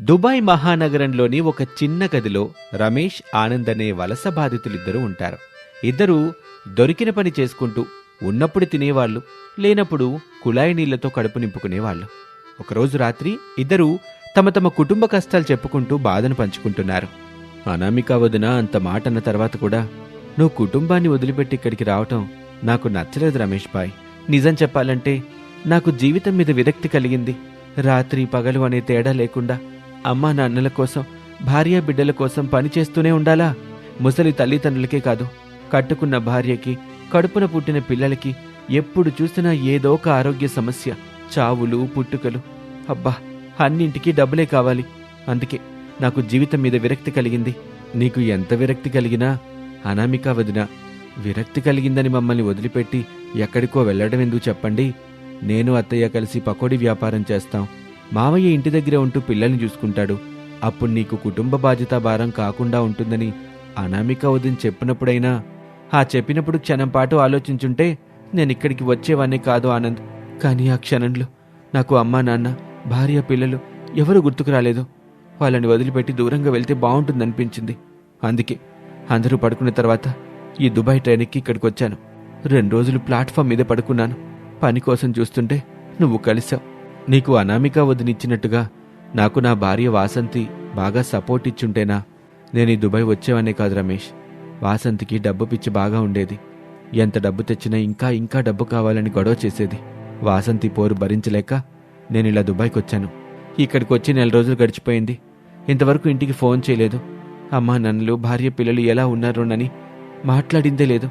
Dubai మహానగరంలోని ఒక చిన్న గదిలో రమేష్ ఆనంద్ అనే వలస బాధితులిద్దరూ ఉంటారు. ఇద్దరూ దొరికిన పని చేసుకుంటూ ఉన్నప్పుడు తినేవాళ్ళు లేనప్పుడు కుళాయి నీళ్ళతో కడుపు నింపుకునేవాళ్ళు. ఒకరోజు రాత్రి ఇద్దరూ తమ తమ కుటుంబ కష్టాలు చెప్పుకుంటూ బాధను పంచుకుంటున్నారు. అనామిక వదిన అంత మాట అన్న తర్వాత కూడా నువ్వు కుటుంబాన్ని వదిలిపెట్టి ఇక్కడికి రావటం నాకు నచ్చలేదు రమేష్ బాయ్. నిజం చెప్పాలంటే నాకు జీవితం మీద విరక్తి కలిగింది. రాత్రి పగలు అనే తేడా లేకుండా అమ్మా నాన్నల కోసం భార్య బిడ్డల కోసం పని చేస్తూనే ఉండాలా? ముసలి తల్లిదండ్రులకే కాదు కట్టుకున్న భార్యకి కడుపున పుట్టిన పిల్లలకి ఎప్పుడు చూసినా ఏదో ఒక ఆరోగ్య సమస్య చావులు పుట్టుకలు. అబ్బా అన్నింటికీ డబ్బులే కావాలి. అందుకే నాకు జీవితం మీద విరక్తి కలిగింది. నీకు ఎంత విరక్తి కలిగినా అనామిక వదిన విరక్తి కలిగిందని మమ్మల్ని వదిలిపెట్టి ఎక్కడికో వెళ్ళడం ఎందుకు చెప్పండి? నేను అత్తయ్య కలిసి పకోడీ వ్యాపారం చేస్తాం. మావయ్య ఇంటి దగ్గర ఉంటూ పిల్లల్ని చూసుకుంటాడు. అప్పుడు నీకు కుటుంబ బాధ్యత భారం కాకుండా ఉంటుందని అనామిక ఉదయం చెప్పినప్పుడైనా ఆ చెప్పినప్పుడు క్షణం పాటు ఆలోచించుంటే నేను ఇక్కడికి వచ్చేవాన్నే కాదు ఆనంద్. కానీ ఆ క్షణంలో నాకు అమ్మా నాన్న భార్య పిల్లలు ఎవరు గుర్తుకు రాలేదు. వాళ్ళని వదిలిపెట్టి దూరంగా వెళ్తే బాగుంటుందనిపించింది. అందుకే అందరూ పడుకున్న తర్వాత ఈ దుబాయ్ ట్రైన్కి ఇక్కడికి వచ్చాను రెండు రోజులు ప్లాట్ఫామ్ మీద పడుకున్నాను. పని కోసం చూస్తుంటే నువ్వు కలిసావు. నీకు అనామిక వదినిచ్చినట్టుగా నాకు నా భార్య వాసంతి బాగా సపోర్ట్ ఇచ్చుంటేనా? నేను ఈ దుబాయ్ వచ్చేవనే కాదు రమేష్. వాసంతికి డబ్బు పిచ్చి బాగా ఉండేది. ఎంత డబ్బు తెచ్చినా ఇంకా ఇంకా డబ్బు కావాలని గొడవ చేసేది. వాసంతి పోరు భరించలేక నేను ఇలా దుబాయ్కి వచ్చాను. ఇక్కడికి వచ్చి నెల రోజులు గడిచిపోయింది. ఇంతవరకు ఇంటికి ఫోన్ చేయలేదు. అమ్మా నన్నులు భార్య పిల్లలు ఎలా ఉన్నారోనని మాట్లాడిందే లేదు.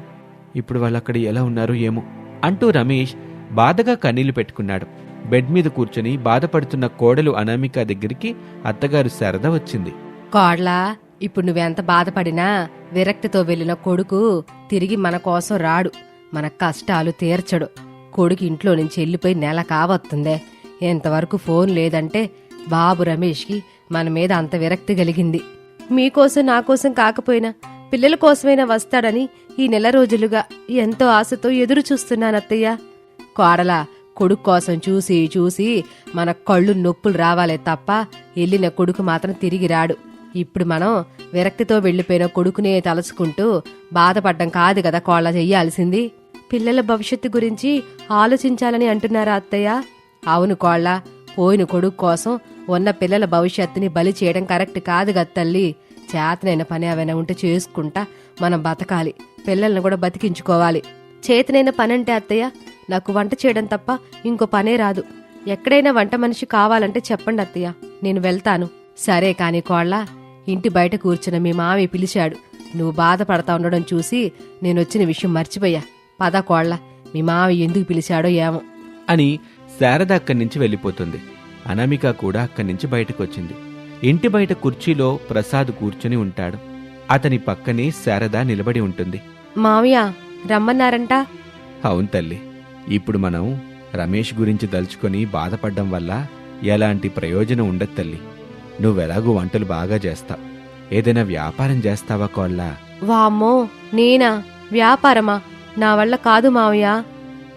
ఇప్పుడు వాళ్ళు అక్కడ ఎలా ఉన్నారో ఏమో అంటూ రమేష్ బాధగా కన్నీళ్ళు పెట్టుకున్నాడు. బెడ్ మీద కూర్చొని బాధపడుతున్న కోడలు అనామిక దగ్గరికి అత్తగారు శారద వచ్చింది. కోడలా ఇప్పుడు నువ్వెంత బాధపడినా విరక్తితో వెళ్ళిన కొడుకు తిరిగి మన కోసం రాడు. మన కష్టాలు తీర్చడు. కొడుకు ఇంట్లో నుంచి వెళ్ళిపోయి నెల కావత్తుందే. ఎంతవరకు ఫోన్ లేదంటే బాబు రమేష్కి మన మీద అంత విరక్తి కలిగింది. మీకోసం నా కోసం కాకపోయినా పిల్లల కోసమైనా వస్తాడని ఈ నెల రోజులుగా ఎంతో ఆశతో ఎదురు చూస్తున్నాను అత్తయ్య కోడలా కొడుకు కోసం చూసి చూసి మన కళ్ళు నొప్పులు రావాలే తప్ప వెళ్ళిన కొడుకు మాత్రం తిరిగి రాడు. ఇప్పుడు మనం విరక్తితో వెళ్ళిపోయిన కొడుకునే తలుచుకుంటూ బాధపడ్డం కాదు కదా కోళ్ళ చెయ్యాల్సింది. పిల్లల భవిష్యత్తు గురించి ఆలోచించాలని అంటున్నారా అత్తయ్య? అవును కోళ్ళ పోయిన కొడుకు కోసం ఉన్న పిల్లల భవిష్యత్తుని బలి చేయడం కరెక్ట్ కాదు కదా తల్లి. చేతనైన పని ఏమైనా ఉంటే చేసుకుంటా మనం బతకాలి. పిల్లల్ని కూడా బతికించుకోవాలి. చేతనైన పని అంటే అత్తయ్య నాకు వంట చేయడం తప్ప ఇంకో పనే రాదు. ఎక్కడైనా వంట మనిషి కావాలంటే చెప్పండి అత్తయ్య. నేను వెళ్తాను. సరే కాని కోళ్ళ ఇంటి బయట కూర్చున్న మీ మావి పిలిచాడు. నువ్వు బాధపడతా ఉండడం చూసి నేనొచ్చిన విషయం మర్చిపోయా. పద కోళ్ళ మీ మావి ఎందుకు పిలిచాడో ఏమో. అని శారద అక్కడి నుంచి వెళ్ళిపోతుంది. అనామిక కూడా అక్కడి నుంచి బయటకు వచ్చింది ఇంటి బయట కుర్చీలో ప్రసాద్ కూర్చుని ఉంటాడు. అతని పక్కనే శారద నిలబడి ఉంటుంది. మావయ్య రమ్మన్నారంట? అవును తల్లి. ఇప్పుడు మనం రమేష్ గురించి దలుచుకొని బాధపడ్డం వల్ల ఎలాంటి ప్రయోజనం ఉండదు తల్లి. నువ్వెలాగూ వంటలు బాగా చేస్తావు. ఏదైనా వ్యాపారం చేస్తావా కోళ్ళ? వామ్మో నేనా? వ్యాపారమా? నా వల్ల కాదు మావయ్య.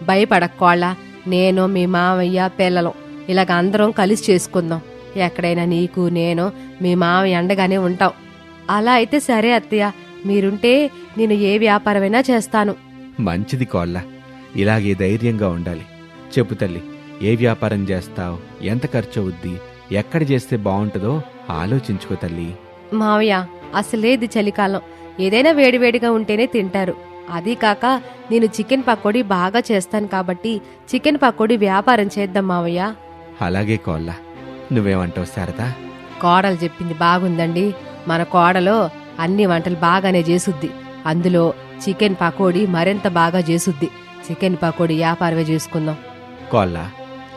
భయపడక్కోళ్ళ నేను మీ మావయ్య పిల్లలు. ఇలాగ అందరం కలిసి చేసుకుందాం. ఎక్కడైనా నీకు నేను మీ మావయ్య అండగానే ఉంటాం. అలా అయితే సరే అత్తయ్య. మీరుంటే నేను ఏ వ్యాపారమైనా చేస్తాను. మంచిది కోళ్ళ. ఇలాగే ధైర్యంగా ఉండాలి. చెప్పు తల్లి ఏ వ్యాపారం చేస్తావు? ఎంత ఖర్చు అవుద్ది ఎక్కడ చేస్తే బాగుంటుందో ఆలోచించుకో తల్లి. మావయ్య అసలేది చలికాలం. ఏదైనా వేడివేడిగా ఉంటేనే తింటారు. అదీ కాక నేను చికెన్ పకోడీ బాగా చేస్తాను కాబట్టి చికెన్ పకోడీ వ్యాపారం చేద్దాం మావయ్య. అలాగే కోళ్ళ నువ్వేమంటావు శారదా? కోడలు చెప్పింది బాగుందండి. మన కోడలో అన్ని వంటలు బాగానే చేసుద్ది. అందులో చికెన్ పకోడీ మరింత బాగా చేసుద్ది. చికెన్ పకోడీ వ్యాపారమే చేసుకుందాం. కోల్లా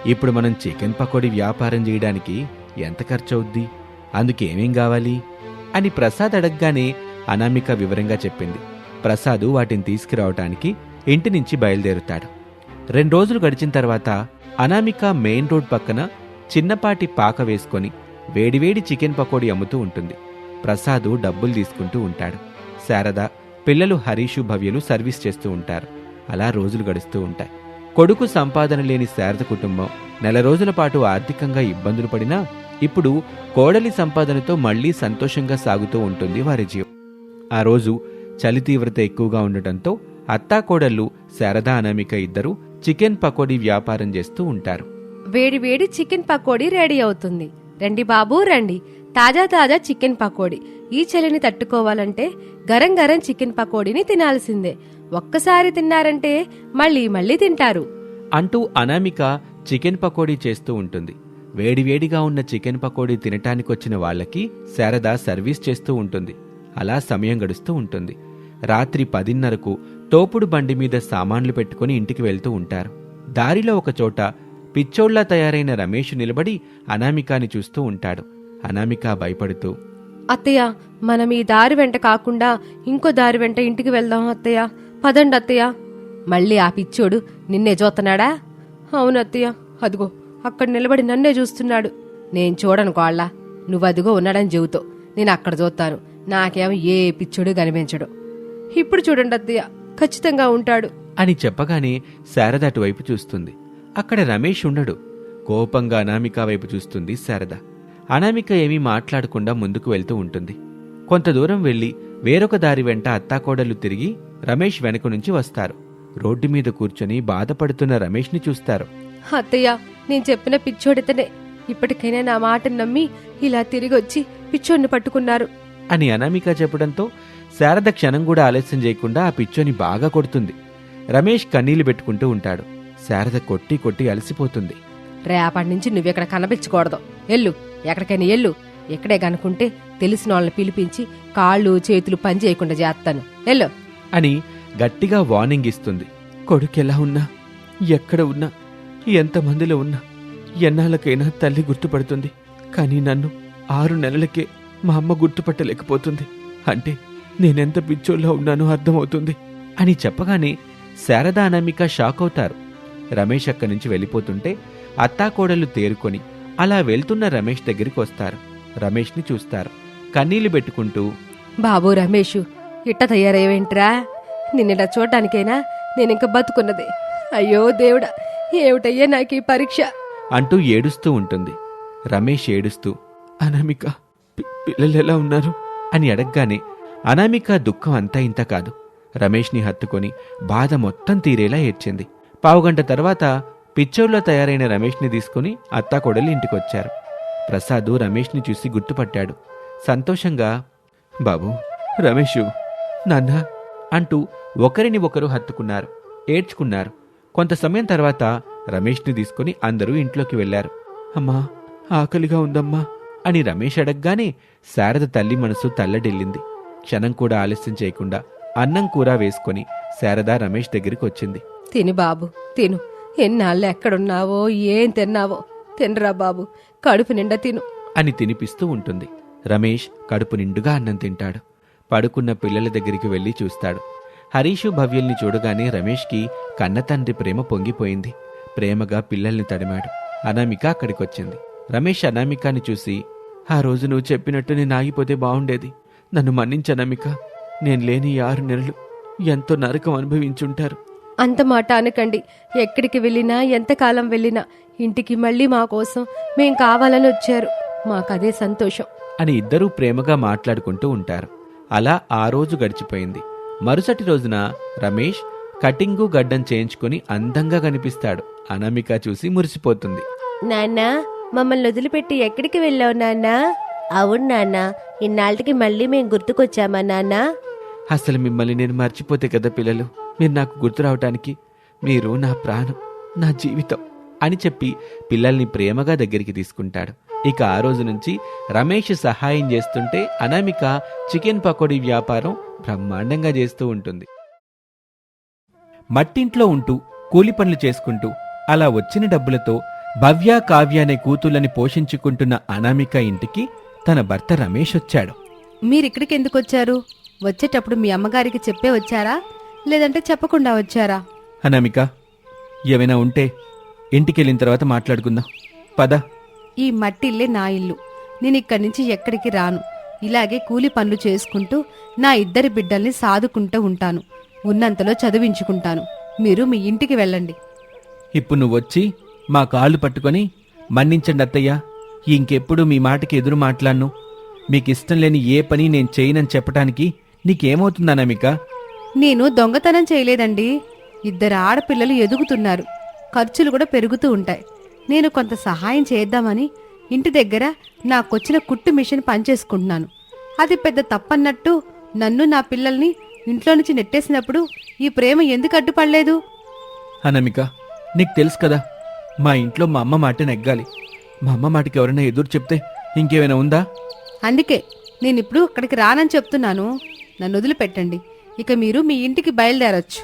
ఇప్పుడు మనం చికెన్ పకోడీ వ్యాపారం చేయడానికి ఎంత ఖర్చు అవుద్ది అందుకేమేం కావాలి? అని ప్రసాద్ అడగగానే అనామిక వివరంగా చెప్పింది. ప్రసాదు వాటిని తీసుకురావటానికి ఇంటి నుంచి బయలుదేరుతాడు. రెండు రోజులు గడిచిన తర్వాత అనామిక మెయిన్ రోడ్ పక్కన చిన్నపాటి పాక వేసుకొని వేడివేడి చికెన్ పకోడీ అమ్ముతూ ఉంటుంది. ప్రసాదు డబ్బులు తీసుకుంటూ ఉంటాడు. శారద పిల్లలు హరీషు భవ్యలు సర్వీస్ చేస్తూ ఉంటారు. అలా రోజులు గడుస్తూ ఉంటాయి. కొడుకు సంపాదన లేని శారద కుటుంబం నెల రోజుల పాటు ఆర్థికంగా ఇబ్బందులు పడినా ఇప్పుడు కోడలి సంపాదనతో మళ్ళీ సంతోషంగా సాగుతూ ఉంటుంది వారి జీవం. ఆ రోజు చలి తీవ్రత ఎక్కువగా ఉండటంతో అత్తాకోడళ్ళు కోడళ్ళు అనామిక ఇద్దరు చికెన్ పకోడీ వ్యాపారం చేస్తూ ఉంటారు. వేడి వేడి చికెన్ పకోడీ రెడీ అవుతుంది. రండి బాబు రండి. తాజా తాజా చికెన్ పకోడీ. ఈ చలిని తట్టుకోవాలంటే గరం గరం చికెన్ పకోడీని తినాల్సిందే. ఒక్కసారి తిన్నారంటే మళ్ళీ మళ్ళీ తింటారు. అంటూ అనామిక చికెన్ పకోడీ చేస్తూ ఉంటుంది. వేడివేడిగా ఉన్న చికెన్ పకోడీ తినటానికొచ్చిన వాళ్ళకి శారద సర్వీస్ చేస్తూ ఉంటుంది. అలా సమయం గడుస్తూ ఉంటుంది. రాత్రి పదిన్నరకు తోపుడు బండి మీద సామాన్లు పెట్టుకుని ఇంటికి వెళ్తూ ఉంటారు. దారిలో ఒక చోట పిచ్చోళ్ళా తయారైన రమేష్ నిలబడి అనామికాని చూస్తూ ఉంటాడు. అనామిక భయపడుతూ అత్తయ్య మనం ఈ దారి వెంట కాకుండా ఇంకో దారి వెంట ఇంటికి వెళ్దాం అత్తయ్య. పదండి అత్తయ్య. మళ్ళీ ఆ పిచ్చోడు నిన్నే చూస్తున్నాడా? అవును అత్తయ్య. అదిగో అక్కడ నిలబడి నన్నే చూస్తున్నాడు. నేను చూడను కోళ్ళ. నువ్వదిగో ఉన్నాడని చెబుతావు నేను అక్కడ చూస్తాను. నాకేమో ఏ పిచ్చోడు కనిపించడు. ఇప్పుడు చూడండి అత్తయ్య ఖచ్చితంగా ఉంటాడు. అని చెప్పగానే శారద అటువైపు చూస్తుంది. అక్కడ రమేష్ ఉండడు. కోపంగా అనామిక వైపు చూస్తుంది శారద. అనామిక ఏమీ మాట్లాడకుండా ముందుకు వెళ్తూ ఉంటుంది. కొంత దూరం వెళ్ళి వేరొక దారి వెంట అత్తాకోడలు తిరిగి రమేష్ వెనక నుంచి వస్తారు. రోడ్డు మీద కూర్చొని బాధపడుతున్న రమేష్ని చూస్తారు. అత్తయ్య నేను చెప్పిన పిచ్చోడితనే. ఇప్పటికైనా నా మాటను నమ్మి ఇలా తిరిగి వచ్చి పిచ్చోడిని పట్టుకున్నారు. అని అనామిక చెప్పడంతో శారద క్షణం కూడా ఆలస్యం చేయకుండా ఆ పిచ్చోని బాగా కొడుతుంది. రమేష్ కన్నీళ్ళు పెట్టుకుంటూ ఉంటాడు. శారద కొట్టి కొట్టి అలసిపోతుంది. రేపటి నుంచి నువ్వెక్కడ కనిపించకూడదు ఎల్లు ఎక్కడికైనా ఎల్లు. ఎక్కడే కనుకుంటే తెలిసిన వాళ్ళని పిలిపించి కాళ్ళు చేతులు పని చేయకుండా చేస్తాను. ఎల్లు. అని గట్టిగా వార్నింగ్ ఇస్తుంది. కొడుకెలా ఉన్నా? ఎక్కడ ఉన్నా? ఎంతమందిలో ఉన్నా? ఎన్నాళ్ళకైనా తల్లి గుర్తుపడుతుంది. కానీ నన్ను ఆరు నెలలకే మా అమ్మ గుర్తుపట్టలేకపోతుంది. అంటే నేనెంత పిచ్చోళ్ళ ఉన్నానో అర్థమవుతుంది. అని చెప్పగానే శారద అనామిక షాక్ అవుతారు. రమేష్ అక్కడి నుంచి వెళ్ళిపోతుంటే అత్తాకోడలు తేరుకొని అలా వెళ్తున్న రమేష్ దగ్గరికి వస్తారు. రమేష్ని చూస్తారు. కన్నీళ్ళు పెట్టుకుంటూ బాబు రమేషు ఇట్ట తయారయ్యేంట్రా నిన్నట చూడటానికైనా నేనింక బతుకున్నది. అయ్యో దేవుడా ఏమిటయ్యా నాకు ఈ పరీక్ష? అంటూ ఏడుస్తూ ఉంటుంది. రమేష్ ఏడుస్తూ అనామిక పిల్లలు ఎలా ఉన్నారు? అని అడగగానే అనామిక దుఃఖం అంతా ఇంత కాదు. రమేష్ని హత్తుకొని బాధ మొత్తం తీరేలా ఏడ్చింది. పావుగంట తర్వాత పిచ్చోర్లో తయారైన రమేష్ని తీసుకుని అత్తాకోడలు ఇంటికొచ్చారు. ప్రసాదు రమేష్ని చూసి గుర్తుపట్టాడు. సంతోషంగా బాబు రమేషు నాన్న అంటూ ఒకరిని ఒకరు హత్తుకున్నారు ఏడ్చుకున్నారు. కొంత సమయం తర్వాత రమేష్ని తీసుకుని అందరూ ఇంట్లోకి వెళ్ళారు అమ్మా ఆకలిగా ఉందమ్మా అని రమేష్ అడగగానే శారద తల్లి మనసు తల్లడిల్లింది. క్షణం కూడా ఆలస్యం చేయకుండా అన్నం కూర వేసుకొని శారద రమేష్ దగ్గరికి వచ్చింది. తిను బాబు తిను. ఎన్నాళ్ళు ఎక్కడున్నావో ఏం తిన్నావో తినరా బాబు కడుపు నిండా తిను. అని తినిపిస్తూ ఉంటుంది. రమేష్ కడుపు నిండుగా అన్నం తింటాడు. పడుకున్న పిల్లల దగ్గరికి వెళ్ళి చూస్తాడు. హరీషు భవ్యల్ని చూడగానే రమేష్కి కన్నతండ్రి ప్రేమ పొంగిపోయింది. ప్రేమగా పిల్లల్ని తడిమాడు. అనామిక అక్కడికొచ్చింది. రమేష్ అనామికాని చూసి ఆ రోజు నువ్వు చెప్పినట్టు నేను ఆగిపోతే బాగుండేది. నన్ను మన్నించనామిక నేను లేని ఆరు నెలలు ఎంతో నరకం అనుభవించుంటారు. అంత మాట అనకండి. ఎక్కడికి వెళ్ళినా ఎంతకాలం వెళ్ళినా ఇంటికి మళ్ళీ మా కోసం మేం కావాలని వచ్చారు. మాకదే సంతోషం. అని ఇద్దరూ ప్రేమగా మాట్లాడుకుంటూ ఉంటారు. అలా ఆ రోజు గడిచిపోయింది. మరుసటి రోజున రమేష్ కటింగు గడ్డం చేయించుకుని అందంగా కనిపిస్తాడు. అనామిక చూసి మురిసిపోతుంది. నాన్న మమ్మల్ని వదిలిపెట్టి ఎక్కడికి వెళ్ళావు నాన్న? అవును నాన్న ఇన్నాళ్ళకి మళ్ళీ మేం గుర్తుకొచ్చామా నాన్న? అసలు మిమ్మల్ని నేను మర్చిపోతే కదా పిల్లలు? మీరు నాకు గుర్తు రావటానికి మీరు నా ప్రాణం నా జీవితం అని చెప్పి పిల్లల్ని ప్రేమగా దగ్గరికి తీసుకుంటాడు. ఇక ఆ రోజు నుంచి రమేష్ సహాయం చేస్తుంటే అనామిక చికెన్ పకోడీ వ్యాపారం బ్రహ్మాండంగా చేస్తూ ఉంటుంది. మట్టింట్లో ఉంటూ కూలి పనులు చేసుకుంటూ అలా వచ్చిన డబ్బులతో భవ్య కావ్య అనే కూతుళ్ళని పోషించుకుంటున్న అనామిక ఇంటికి తన భర్త రమేష్ వచ్చాడు. మీరిక్కడికి ఎందుకు వచ్చారు వచ్చేటప్పుడు మీ అమ్మగారికి చెప్పే వచ్చారా? లేదంటే చెప్పకుండా వచ్చారా? అనామిక ఏమైనా ఉంటే ఇంటికెళ్ళిన తర్వాత మాట్లాడుకుందాం. పద. ఈ మట్టి ఇల్లే నా ఇల్లు. నేను ఇక్కడి నుంచి ఎక్కడికి రాను. ఇలాగే కూలి పనులు చేసుకుంటూ నా ఇద్దరి బిడ్డల్ని సాదుకుంటూ ఉంటాను. ఉన్నంతలో చదివించుకుంటాను. మీరు మీ ఇంటికి వెళ్ళండి. ఇప్పుడు నువ్వు వచ్చి మా కాళ్ళు పట్టుకొని మన్నించండి అత్తయ్య. ఇంకెప్పుడు మీ మాటకి ఎదురు మాట్లాడను. మీకు ఇష్టం లేని ఏ పని నేను చేయనని చెప్పడానికి నీకేమవుతుంది అనామిక నేను దొంగతనం చేయలేదండి. ఇద్దరు ఆడపిల్లలు ఎదుగుతున్నారు. ఖర్చులు కూడా పెరుగుతూ ఉంటాయి. నేను కొంత సహాయం చేద్దామని ఇంటి దగ్గర నాకొచ్చిన కుట్టు మిషన్ పనిచేసుకుంటున్నాను. అది పెద్ద తప్పన్నట్టు నన్ను నా పిల్లల్ని ఇంట్లో నుంచి నెట్టేసినప్పుడు ఈ ప్రేమ ఎందుకు అడ్డుపడలేదు? అనామిక నీకు తెలుసు కదా మా ఇంట్లో మా అమ్మ మాట నెగ్గాలి. మా అమ్మ మాటకి ఎవరైనా ఎదురు చెప్తే ఇంకేమైనా ఉందా? అందుకే నేను ఇప్పుడు అక్కడికి రానని చెప్తున్నాను. నన్ను వదిలిపెట్టండి. ఇక మీరు మీ ఇంటికి బయలుదేరొచ్చు.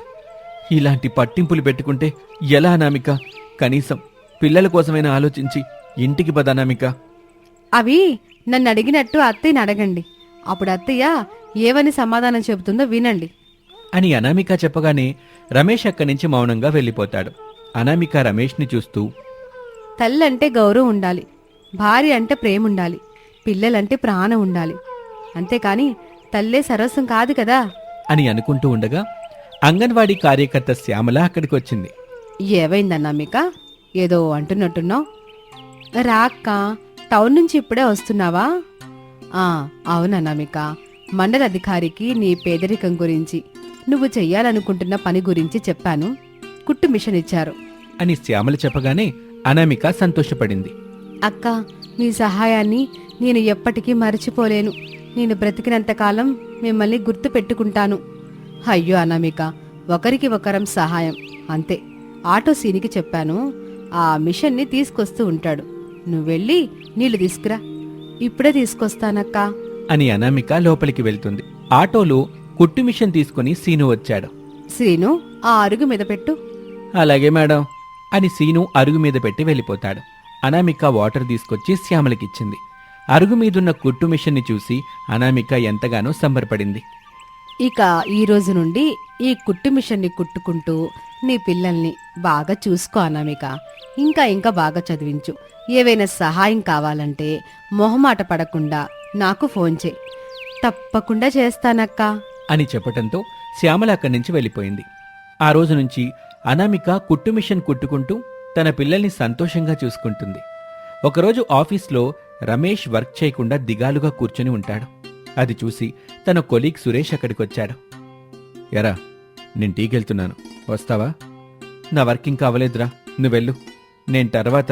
ఇలాంటి పట్టింపులు పెట్టుకుంటే ఎలా అనామిక? కనీసం పిల్లల కోసమైనా ఆలోచించి ఇంటికి పద అనామిక. అవి నన్ను అడిగినట్టు అత్తయ్యని అడగండి. అప్పుడు అత్తయ్య ఏవని సమాధానం చెబుతుందో వినండి. అని అనామిక చెప్పగానే రమేష్ అక్కడి నుంచి మౌనంగా వెళ్ళిపోతాడు. అనామిక రమేష్ని చూస్తూ తల్లి అంటే గౌరవం ఉండాలి భార్య అంటే ప్రేమ ఉండాలి పిల్లలంటే ప్రాణం ఉండాలి. అంతేకాని తల్లే సర్వస్వం కాదు కదా. అని అనుకుంటూ ఉండగా అంగన్వాడీ కార్యకర్త శ్యామల అక్కడికి వచ్చింది. ఏవైందన్నా మీక ఏదో అంటున్నట్టున్నావు? రాక్క టౌన్ నుంచి ఇప్పుడే వస్తున్నావా? ఆ అవునన్నామిక మండల అధికారికి నీ పేదరికం గురించి నువ్వు చెయ్యాలనుకుంటున్న పని గురించి చెప్పాను. కుట్టు మిషన్ ఇచ్చారు. అని శ్యామల చెప్పగానే అనామిక సంతోషపడింది. అక్క మీ సహాయాన్ని నేను ఎప్పటికీ మర్చిపోలేను. నేను బ్రతికినంతకాలం మిమ్మల్ని గుర్తు పెట్టుకుంటాను. అయ్యో అనామిక ఒకరికి ఒకరం సహాయం. అంతే. ఆటో సీనికి చెప్పాను. ఆ మిషన్ని తీసుకొస్తూ ఉంటాడు. నువ్వెళ్ళి నీళ్ళు తీసుకురా. ఇప్పుడే తీసుకొస్తానక్కా. అని అనామిక లోపలికి వెళ్తుంది. ఆటోలో కుట్టు మిషన్ తీసుకుని సీను వచ్చాడు. శ్రీను ఆ అరుగు మీద పెట్టు. అలాగే మేడం అని సీను అరుగు మీద పెట్టి వెళ్ళిపోతాడు. అనామిక వాటర్ తీసుకొచ్చి శ్యామలకిచ్చింది. అరుగు మీదున్న కుట్టు మిషన్ని చూసి అనామిక ఎంతగానో సంబరపడింది. ఇక ఈ రోజు నుండి ఈ కుట్టు మిషన్ని కుట్టుకుంటూ నీ పిల్లల్ని బాగా చూసుకో అనామిక. ఇంకా ఇంకా బాగా చదివించు. ఏవైనా సహాయం కావాలంటే మొహమాట పడకుండా నాకు ఫోన్ చేయి. తప్పకుండా చేస్తానక్కా. అని చెప్పటంతో శ్యామల అక్కడి నుంచి వెళ్ళిపోయింది. ఆ రోజు నుంచి అనామిక కుట్టు మిషన్ కుట్టుకుంటూ తన పిల్లల్ని సంతోషంగా చూసుకుంటుంది. ఒకరోజు ఆఫీస్లో రమేష్ వర్క్ చేయకుండా దిగాలుగా కూర్చొని ఉంటాడు. అది చూసి తన కొలీగ్ సురేష్ అక్కడికొచ్చాడు. ఎరా నేను టీకెళ్తున్నాను. వస్తావా? నా వర్క్ ఇంకా అవ్వలేదురా నువ్వెళ్ళు. నేను తర్వాత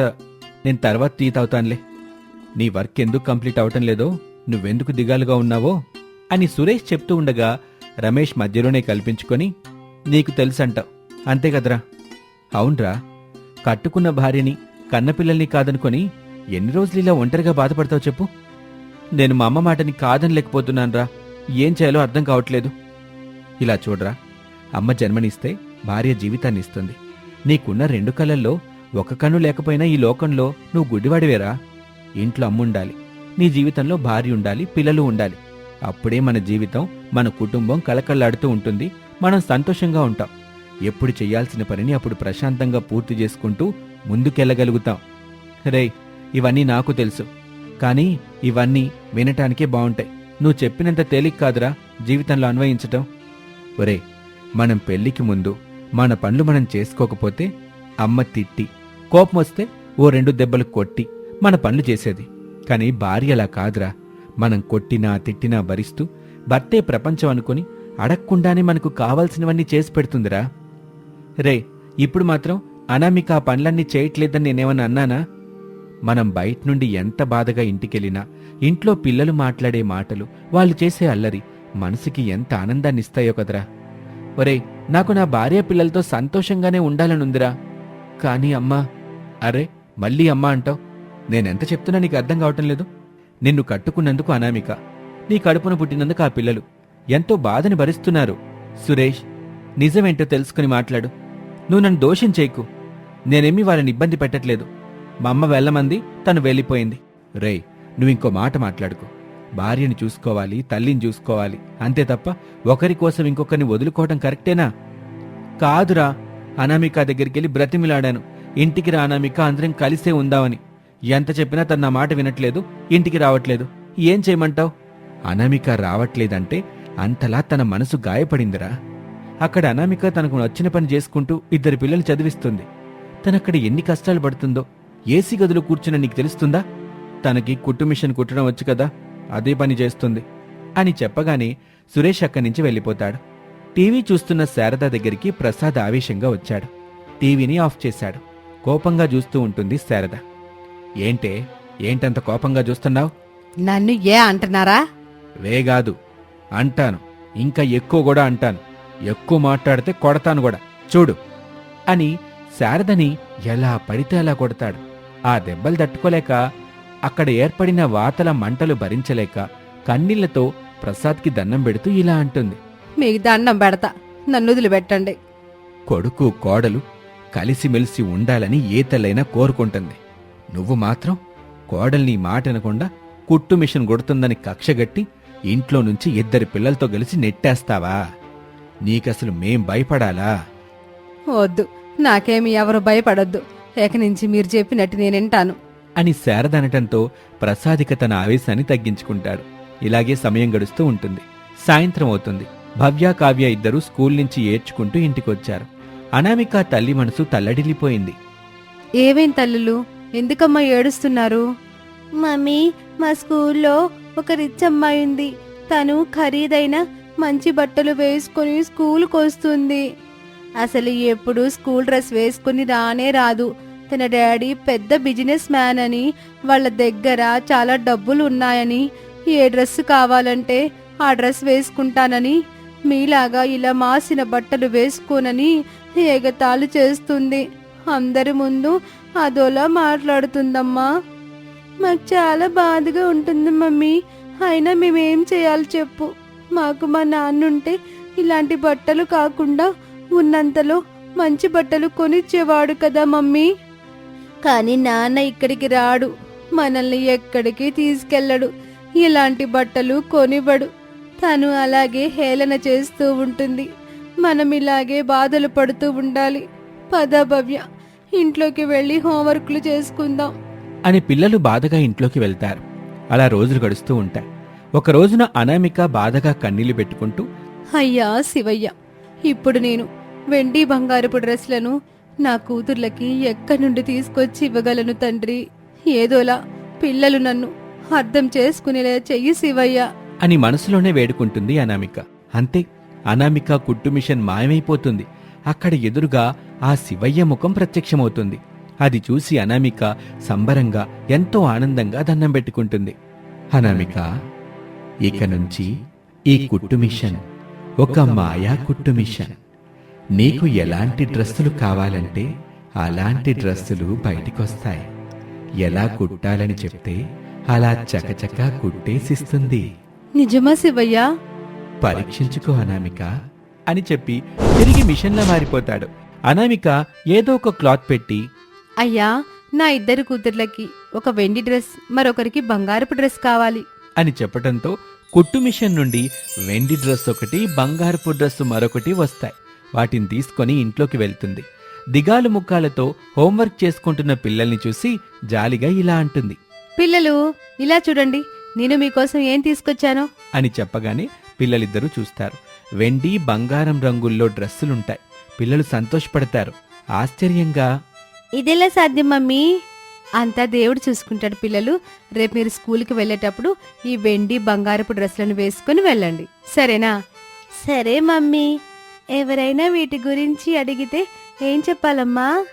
నేను తర్వాత టీ తాగుతానులే. నీ వర్క్ ఎందుకు కంప్లీట్ అవటం లేదో నువ్వెందుకు దిగాలుగా ఉన్నావో అని సురేష్ చెప్తూ ఉండగా రమేష్ మధ్యలోనే కల్పించుకొని నీకు తెలుసంట అంతే కదరా. అవునరా కట్టుకున్న భార్యని కన్నపిల్లల్ని కాదనుకొని ఎన్ని రోజులు ఇలా ఒంటరిగా బాధపడతావు చెప్పు? నేను మా అమ్మ మాటని కాదని లేకపోతున్నానురా ఏం చేయాలో అర్థం కావట్లేదు. ఇలా చూడరా అమ్మ జన్మనిస్తే భార్య జీవితాన్ని ఇస్తుంది. నీకున్న రెండు కళల్లో ఒక కన్ను లేకపోయినా ఈ లోకంలో నువ్వు గుడ్డివాడివేరా? ఇంట్లో అమ్ముండాలి. నీ జీవితంలో భార్య ఉండాలి పిల్లలు ఉండాలి. అప్పుడే మన జీవితం మన కుటుంబం కలకల్లాడుతూ ఉంటుంది. మనం సంతోషంగా ఉంటాం. ఎప్పుడు చేయాల్సిన పనిని అప్పుడు ప్రశాంతంగా పూర్తి చేసుకుంటూ ముందుకెళ్ళగలుగుతాం. రే ఇవన్నీ నాకు తెలుసు. కానీ ఇవన్నీ వినటానికే బావుంటాయి. నువ్వు చెప్పినంత తేలిక కాదురా జీవితంలో అన్వయించటం. ఒరే మనం పెళ్ళికి ముందు మన పనులు మనం చేసుకోకపోతే అమ్మ తిట్టి కోపం వస్తే ఓ రెండు దెబ్బలు కొట్టి మన పనులు చేసేది. కానీ భార్య అలా కాదురా. మనం కొట్టినా తిట్టినా భరిస్తూ భర్తే ప్రపంచం అనుకుని అడగకుండానే మనకు కావాల్సినవన్నీ చేసి పెడుతుందిరా. రే ఇప్పుడు మాత్రం అనామిక ఆ పనులన్నీ చేయట్లేదని నేనేమన్నా అన్నానా? మనం బయట నుండి ఎంత బాధగా ఇంటికెళ్ళినా ఇంట్లో పిల్లలు మాట్లాడే మాటలు వాళ్ళు చేసే అల్లరి మనసుకి ఎంత ఆనందాన్ని ఇస్తాయో కదరా. ఒరేయ్ నాకు నా భార్య పిల్లలతో సంతోషంగానే ఉండాలనుందిరా. కానీ అమ్మా అరే మళ్ళీ అమ్మా అంటావు? నేనెంత చెప్తున్నా నీకు అర్థం కావటం లేదు. నిన్ను కట్టుకున్నందుకు అనామిక నీ కడుపున పుట్టినందుకు ఆ పిల్లలు ఎంతో బాధని భరిస్తున్నారు. సురేష్ నిజమేంటో తెలుసుకుని మాట్లాడు. నువ్వు నన్ను దోషం చేయకు. నేనేమి వాళ్ళని ఇబ్బంది పెట్టట్లేదు. మా అమ్మ వెళ్ళమంది తను వెళ్ళిపోయింది. రేయ్ నువ్వు ఇంకో మాట మాట్లాడుకో. భార్యని చూసుకోవాలి తల్లిని చూసుకోవాలి. అంతే తప్ప ఒకరి కోసం ఇంకొకరిని వదులుకోవడం కరెక్టేనా? కాదురా అనామిక దగ్గరికి వెళ్ళి బ్రతిమిలాడాను. ఇంటికి రా అందరం కలిసే ఉందామని. ఎంత చెప్పినా తన నా మాట వినట్లేదు ఇంటికి రావట్లేదు. ఏం చేయమంటావు? అనామిక రావట్లేదంటే అంతలా తన మనసు గాయపడిందిరా. అక్కడ అనామిక తనకు నచ్చిన పని చేసుకుంటూ ఇద్దరు పిల్లలు చదివిస్తుంది. తనక్కడ ఎన్ని కష్టాలు పడుతుందో ఏసీ గదిలో కూర్చున్న నీకు తెలుస్తుందా? తనకి కుట్టు మిషన్ కుట్టడం వచ్చు కదా అదే పని చేస్తుంది అని చెప్పగానే సురేష్ అక్కడి నుంచి వెళ్ళిపోతాడు. టీవీ చూస్తున్న శారద దగ్గరికి ప్రసాద్ ఆవేశంగా వచ్చాడు. టీవీని ఆఫ్ చేశాడు. కోపంగా చూస్తూ ఉంటుంది శారద. ఏంటే? ఏంటంత కోపంగా చూస్తున్నావు? నన్ను ఏ అంటున్నారా? వేగాదు అంటాను. ఇంకా ఎక్కువ కూడా అంటాను. ఎక్కువ మాట్లాడితే కొడతాను కూడా. చూడు. అని శారదని ఎలా పడితే అలా కొడతాడు. ఆ దెబ్బలు తట్టుకోలేక అక్కడ ఏర్పడిన వాతల మంటలు భరించలేక కన్నీళ్ళతో ప్రసాద్కి దండం పెడుతూ ఇలా అంటుంది. మీకు దండం పెడతా. నన్ను వదిలిపెట్టండి. కొడుకు కోడలు కలిసిమెలిసి ఉండాలని ఏ తల్లైనా కోరుకుంటుంది. నువ్వు మాత్రం కోడల్ని మాట అనకుండా కుట్టు మిషన్ కొడుతుందని కక్షగట్టి ఇంట్లో నుంచి ఇద్దరి పిల్లలతో కలిసి నెట్టేస్తావా? నీకసలు మేం భయపడాలా? వద్దు నాకేమి ఎవరు భయపడొద్దు. ఏక నుంచి మీరు చెప్పినట్టు నేను వింటాను. అని శారద అనటంతో ప్రసాదిక తన ఆవేశాన్ని తగ్గించుకుంటాడు. ఇలాగే సమయం గడుస్తూ ఉంటుంది. సాయంత్రం అవుతుంది. భవ్య కావ్య ఇద్దరూ స్కూల్ నుంచి ఏడ్చుకుంటూ ఇంటికొచ్చారు. అనామిక తల్లి మనసు తల్లడిల్లిపోయింది. ఏవేం తల్లులు? ఎందుకమ్మా ఏడుస్తున్నారు? మమ్మీ మా స్కూల్లో ఒక రిచ్ అమ్మాయి ఉంది. తను ఖరీదైన మంచి బట్టలు వేసుకుని స్కూల్కి వస్తుంది. అసలు ఎప్పుడు స్కూల్ డ్రెస్ వేసుకుని రానే రాదు. తన డాడీ పెద్ద బిజినెస్ మ్యాన్ అని వాళ్ళ దగ్గర చాలా డబ్బులు ఉన్నాయని ఏ డ్రెస్ కావాలంటే ఆ డ్రెస్ వేసుకుంటానని మీలాగా ఇలా మాసిన బట్టలు వేసుకోనని ఎగతాళి చేస్తుంది. అందరి ముందు అదోలా మాట్లాడుతుందమ్మా. మాకు చాలా బాధగా ఉంటుంది మమ్మీ. అయినా మేమేం చేయాలి చెప్పు. మాకు మా నాన్నుంటే ఇలాంటి బట్టలు కాకుండా ఉన్నంతలో మంచి బట్టలు కొనిచ్చేవాడు కదా మమ్మీ. కానీ నాన్న ఇక్కడికి రాడు. మనల్ని ఎక్కడికి తీసుకెళ్ళడు. ఇలాంటి బట్టలు కొనివ్వడు. తను అలాగే హేళన చేస్తూ ఉంటుంది. మనం ఇలాగే బాధలు పడుతూ ఉండాలి. పద భవ్య ఇంట్లోకి వెళ్ళి హోంవర్క్లు చేసుకుందాం. అని పిల్లలు బాధగా ఇంట్లోకి వెళ్తారు. అలా రోజులు గడుస్తూ ఉంటాయి. ఒక రోజున అనామిక బాధగా కన్నీళ్ళు పెట్టుకుంటూ అయ్యా శివయ్య ఇప్పుడు నేను వెండి బంగారపు డ్రెస్లను నా కూతుర్లకి ఎక్కడి నుండి తీసుకొచ్చి ఇవ్వగలను తండ్రి? ఏదోలా పిల్లలు నన్ను అర్థం చేసుకునేలా చెయ్యి శివయ్య. అని మనసులోనే వేడుకుంటుంది అనామిక. అంతే అనామిక కుట్టు మిషన్ మాయమైపోతుంది. అక్కడ ఎదురుగా ఆ శివయ్య ముఖం ప్రత్యక్షమవుతుంది. అది చూసి అనామిక సంబరంగా ఎంతో ఆనందంగా దండం పెట్టుకుంటుంది. అనామిక ఇక నుంచి ఈ కుట్టు మిషన్ ఒక మాయా కుట్టు మిషన్. నీకు ఎలాంటి డ్రెస్సులు కావాలంటే అలాంటి డ్రెస్సులు బయటికొస్తాయి. ఎలా కుట్టాలని చెప్తే అలా చకచకా కుట్టేసిస్తుంది. నిజమా శివయ్య? పరీక్షించుకో అనామిక అని చెప్పి తిరిగి మిషన్లా మారిపోతాడు. అనామిక ఏదో ఒక క్లాత్ పెట్టి అయ్యా నా ఇద్దరు కూతుర్లకి ఒక వెండి డ్రెస్ మరొకరికి బంగారపు డ్రెస్ కావాలి. అని చెప్పటంతో కుట్టు మిషన్ నుండి వెండి డ్రెస్ ఒకటి బంగారపు డ్రెస్ మరొకటి వస్తాయి. వాటిని తీసుకొని ఇంట్లోకి వెళ్తుంది. దిగాలు ముక్కాలతో హోంవర్క్ చేసుకుంటున్న పిల్లల్ని చూసి జాలిగా ఇలా అంటుంది. పిల్లలు ఇలా చూడండి. నేను మీకోసం ఏం తీసుకొచ్చానో? అని చెప్పగానే పిల్లలిద్దరూ చూస్తారు. వెండి బంగారం రంగుల్లో డ్రెస్సులుంటాయి. పిల్లలు సంతోషపడతారు. ఆశ్చర్యంగా ఇదెలా సాధ్యం మమ్మీ అంతా దేవుడు చూసుకుంటాడు పిల్లలు. రేపు మీరు స్కూల్కి వెళ్ళేటప్పుడు ఈ వెండి బంగారపు డ్రెస్లను వేసుకుని వెళ్ళండి. సరేనా? సరే మమ్మీ. ఎవరైనా వీటి గురించి అడిగితే ఏం చెప్పాలమ్మా?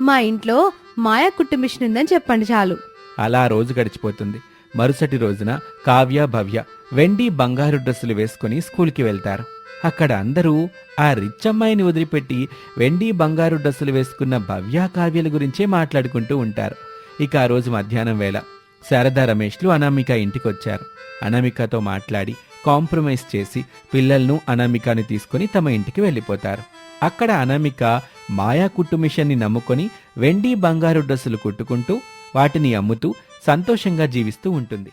మా ఇంట్లో మాయా కుట్టు మిషన్ ఉందని చెప్పండి చాలు. అలా రోజు గడిచిపోతుంది. మరుసటి రోజున కావ్య భవ్య వెండి బంగారు డ్రెస్సులు వేసుకుని స్కూల్కి వెళ్తారు. అక్కడ అందరూ ఆ రిచ్చమ్మాయిని వదిలిపెట్టి వెండి బంగారు డ్రెస్సులు వేసుకున్న భవ్య కావ్యల గురించే మాట్లాడుకుంటూ ఉంటారు. ఇక ఆ రోజు మధ్యాహ్నం వేళ శారదా రమేష్లు అనామిక ఇంటికొచ్చారు. అనామికతో మాట్లాడి కాంప్రమైజ్ చేసి పిల్లలను అనామికాని తీసుకుని తమ ఇంటికి వెళ్ళిపోతారు. అక్కడ అనామిక మాయా కుట్టు మిషన్ని నమ్ముకొని వెండి బంగారు డ్రెస్సులు కుట్టుకుంటూ వాటిని అమ్ముతూ సంతోషంగా జీవిస్తూ ఉంటుంది.